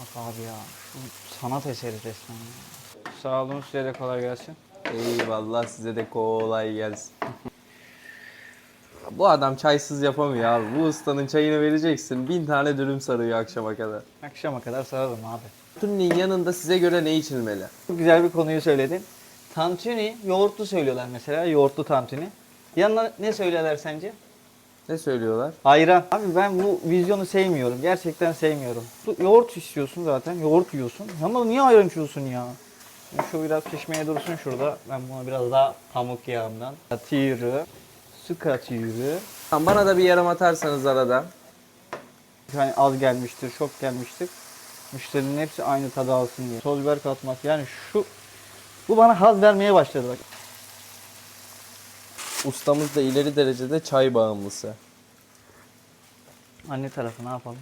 Bak abi ya. Şu sanat eseri resmen ya. Sağ olun size de kolay gelsin. Eyvallah size de kolay gelsin. Bu adam çaysız yapamıyor abi. Bu ustanın çayını vereceksin. Bin tane dürüm sarıyor akşama kadar. Akşama kadar sararım abi. Tunni'nin yanında size göre ne içilmeli? Çok güzel bir konuyu söyledin. Tantuni yoğurtlu söylüyorlar mesela. Yoğurtlu tantuni. Yanına ne söylerler sence? Ne söylüyorlar? Ayran. Abi ben bu vizyonu sevmiyorum. Gerçekten sevmiyorum. Yoğurt istiyorsun zaten. Yoğurt yiyorsun. Ama niye ayran içiyorsun ya? Şu biraz pişmeye dursun şurada. Ben buna biraz daha pamuk yağından katıyorum. Su katıyorum. Tamam, bana da bir yarım atarsanız arada. Yani az gelmiştir, çok gelmiştir. Müşterinin hepsi aynı tadı alsın diye. Toz biber katmak yani şu bu bana haz vermeye başladı bak. Ustamız da ileri derecede çay bağımlısı. Anne tarafı ne yapalım?